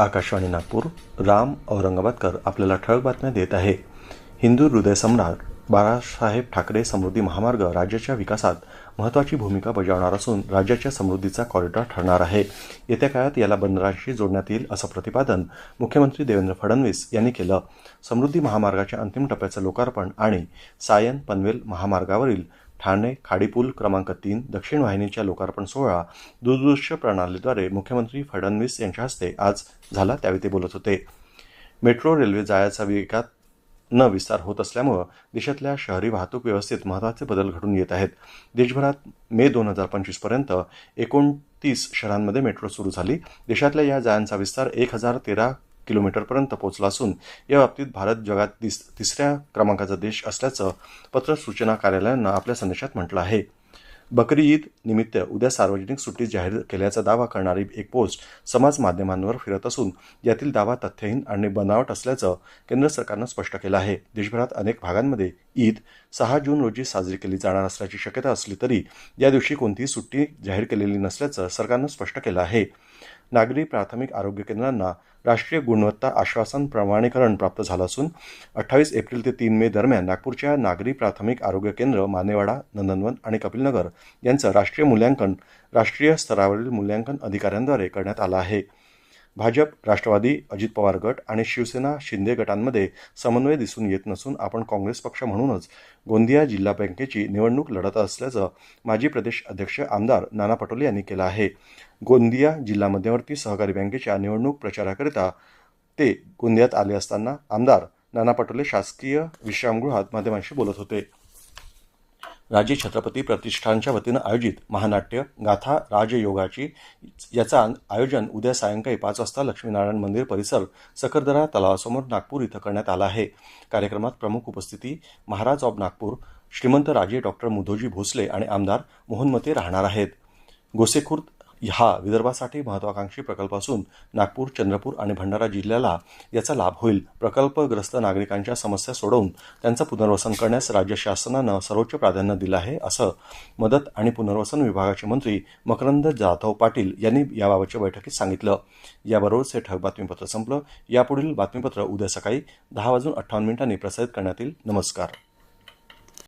आकाशवाणी नागपूर राम औरंगाबादकर आपल्याला ठळक बातम्या देत आहे. हिंदू हृदय सम्राट बाळासाहेब ठाकरे समृद्धी महामार्ग राज्याच्या विकासात महत्त्वाची भूमिका बजावणार असून राज्याच्या समृद्धीचा कॉरिडॉर ठरणार आहे. येत्या काळात याला बंदरांशी जोडण्यात येईल असं प्रतिपादन मुख्यमंत्री देवेंद्र फडणवीस यांनी केलं. समृद्धी महामार्गाच्या अंतिम टप्प्याचं लोकार्पण आणि सायन पनवेल महामार्गावरील ठाणे खाडीपूल क्रमांक तीन दक्षिण वाहिनीच्या लोकार्पण सोहळा दूरदृश्य प्रणालीद्वारे मुख्यमंत्री फडणवीस यांच्या हस्ते आज झाला. त्यावेळी ते बोलत होते. मेट्रो रेल्वे जाळ्याचा वेगात न विस्तार होत असल्यामुळं देशातल्या शहरी वाहतूक व्यवस्थेत महत्त्वाचे बदल घडून येत आहेत. देशभरात मे दोन हजार पंचवीसपर्यंत एकोणतीस शहरांमध्ये मेट्रो सुरू झाली. देशातल्या या जाळ्यांचा विस्तार एक हजार तेरा किलोमीटरपर्यंत पोहोचला असून या बाबतीत भारत जगात दिस तिसऱ्या क्रमांकाचा देश असल्याचं पत्र सूचना कार्यालयानं आपल्या संदेशात म्हटलं आहे. बकरी ईद निमित्त उद्या सार्वजनिक सुट्टी जाहीर केल्याचा दावा करणारी एक पोस्ट समाज माध्यमांवर फिरत असून यातील दावा तथ्यहीन आणि बनावट असल्याचं केंद्र सरकारनं स्पष्ट केलं आहे. देशभरात अनेक भागांमध्ये ईद सहा जून रोजी साजरी केली जाणार असल्याची शक्यता असली तरी या दिवशी कोणतीही सुट्टी जाहीर केलेली नसल्याचं सरकारनं स्पष्ट केलं आहे. नागरी प्राथमिक आरोग्य केंद्रांना राष्ट्रीय गुणवत्ता आश्वासन प्रमाणीकरण प्राप्त झालं असून अठ्ठावीस एप्रिल ते तीन मे दरम्यान नागपूरच्या नागरी प्राथमिक आरोग्य केंद्र मानेवाडा नंदनवन आणि कपिलनगर यांचं राष्ट्रीय मूल्यांकन राष्ट्रीय स्तरावरील मूल्यांकन अधिकाऱ्यांद्वारे करण्यात आलं आहे. भाजप राष्ट्रवादी अजित पवार गट आणि शिवसेना शिंदे गटांमध्ये समन्वय दिसून येत नसून आपण काँग्रेस पक्ष म्हणूनच गोंदिया जिल्हा बँकेची निवडणूक लढत असल्याचं माजी प्रदेश अध्यक्ष आमदार नाना पटोले यांनी केलं आहे. गोंदिया जिल्हा मध्यवर्ती सहकारी बँकेच्या निवडणूक प्रचाराकरिता ते गोंदियात आले असताना आमदार नाना पटोले शासकीय विश्रामगृहात माध्यमांशी बोलत होते. राजे छत्रपती प्रतिष्ठानच्या वतीनं आयोजित महानाट्य गाथा राजयोगाची याचा आयोजन उद्या सायंकाळी पाच वाजता लक्ष्मीनारायण मंदिर परिसर सकरदरा तलावासमोर नागपूर इथं करण्यात आला आहे. कार्यक्रमात प्रमुख उपस्थिती महाराज ऑफ नागपूर श्रीमंत राजे डॉक्टर मुधोजी भोसले आणि आमदार मोहनमते राहणार आहेत. गोसेखुर्द हा विदर्भासाठी महत्वाकांक्षी प्रकल्प असून नागपूर चंद्रपूर आणि भंडारा जिल्ह्याला याचा लाभ होईल. प्रकल्पग्रस्त नागरिकांच्या समस्या सोडवून त्यांचं पुनर्वसन करण्यास राज्य शासनानं सर्वोच्च प्राधान्य दिलं आहे असं मदत आणि पुनर्वसन विभागाचे मंत्री मकरंद जाधव पाटील यांनी याबाबतच्या बैठकीत सांगितलं. याबरोबरच हे ठग बातमीपत्र संपलं. यापुढील बातमीपत्र उद्या सकाळी दहा वाजून अठ्ठावन्न मिनिटांनी प्रसारित करण्यात येईल. नमस्कार.